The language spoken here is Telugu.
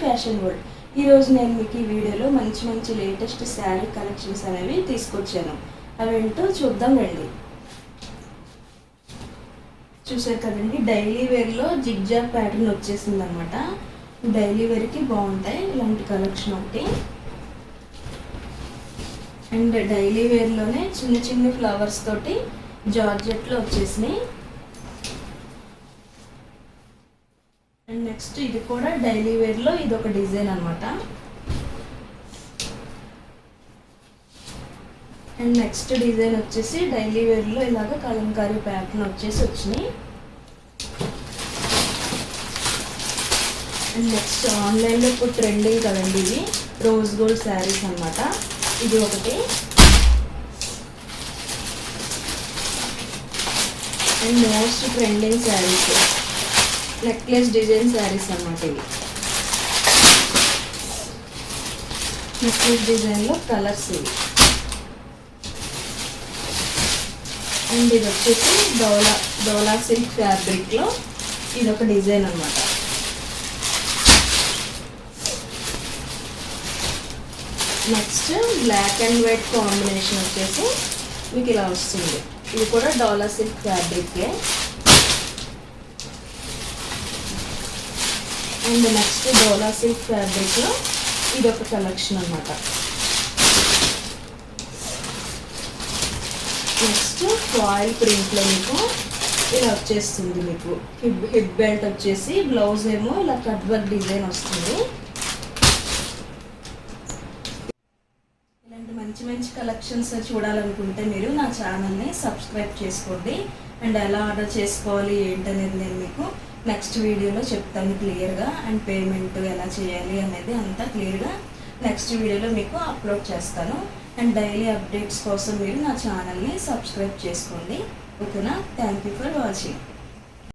ఫ్యాషన్ వరల్డ్ ఈరోజు నేను మీకు ఈ వీడియోలో మంచి మంచి లేటెస్ట్ శారీ కలెక్షన్స్ అనేవి తీసుకొచ్చాను. అవేంటో చూద్దాం రండి. చూసారు కదండి డైలీ వేర్లో జిగ్జాగ్ ప్యాటర్న్ వచ్చేసింది అనమాట డైలీ వేర్కి బాగుంటాయి ఇలాంటి కలెక్షన్ ఒకటి. అండ్ డైలీ వేర్లోనే చిన్న చిన్న ఫ్లవర్స్ తోటి జార్జెట్లో వచ్చేసినాయి. అండ్ నెక్స్ట్ ఇది కూడా డైలీ వేర్లో ఇది ఒక డిజైన్ అనమాట అండ్ నెక్స్ట్ డిజైన్ వచ్చేసి డైలీ వేర్లో ఇలాగ కలంకారీ ప్యాటర్న్ వచ్చేసి వచ్చినాయి. అండ్ నెక్స్ట్ ఆన్లైన్లో ఇప్పుడు ట్రెండింగ్ కదండి ఇవి రోజ్ గోల్డ్ శారీస్ అనమాట ఇది ఒకటి. And most trending sarees. Necklace design sarees అన్నమాట ఇవి. నెక్లెస్ డిజైన్లో కలర్స్ ఇవి. అండ్ ఇది వచ్చేసి డోలా డోలా సిల్క్ ఫ్యాబ్రిక్లో ఇది ఒక డిజైన్ అనమాట next black and white combination వచ్చేసి మీకు ఇలా వస్తుంది. ఇది కూడా డోలా సిల్క్ ఫ్యాబ్రికే అండ్ నెక్స్ట్ డోలా సిల్క్ ఫ్యాబ్రిక్లో ఇది ఒక కలెక్షన్ అనమాట నెక్స్ట్ ఫాయిల్ ప్రింట్లో మీకు ఇలా వచ్చేస్తుంది మీకు. హిప్ హిప్ బెల్ట్ వచ్చేసి బ్లౌజ్ ఏమో ఇలా కట్ వర్క్ డిజైన్ వస్తుంది. ఇలాంటి మంచి మంచి కలెక్షన్స్ చూడాలనుకుంటే మీరు నా ఛానల్ని సబ్స్క్రైబ్ చేసుకోండి. అండ్ ఎలా ఆర్డర్ చేసుకోవాలి ఏంటనేది నేను మీకు నెక్స్ట్ వీడియోలో చెప్తాను క్లియర్గా అండ్ పేమెంట్ ఎలా చేయాలి అనేది అంతా క్లియర్గా నెక్స్ట్ వీడియోలో మీకు అప్లోడ్ చేస్తాను. అండ్ డైలీ అప్డేట్స్ కోసం మీరు నా ఛానల్ని సబ్స్క్రైబ్ చేసుకోండి. ఓకేనా? Thank you for watching.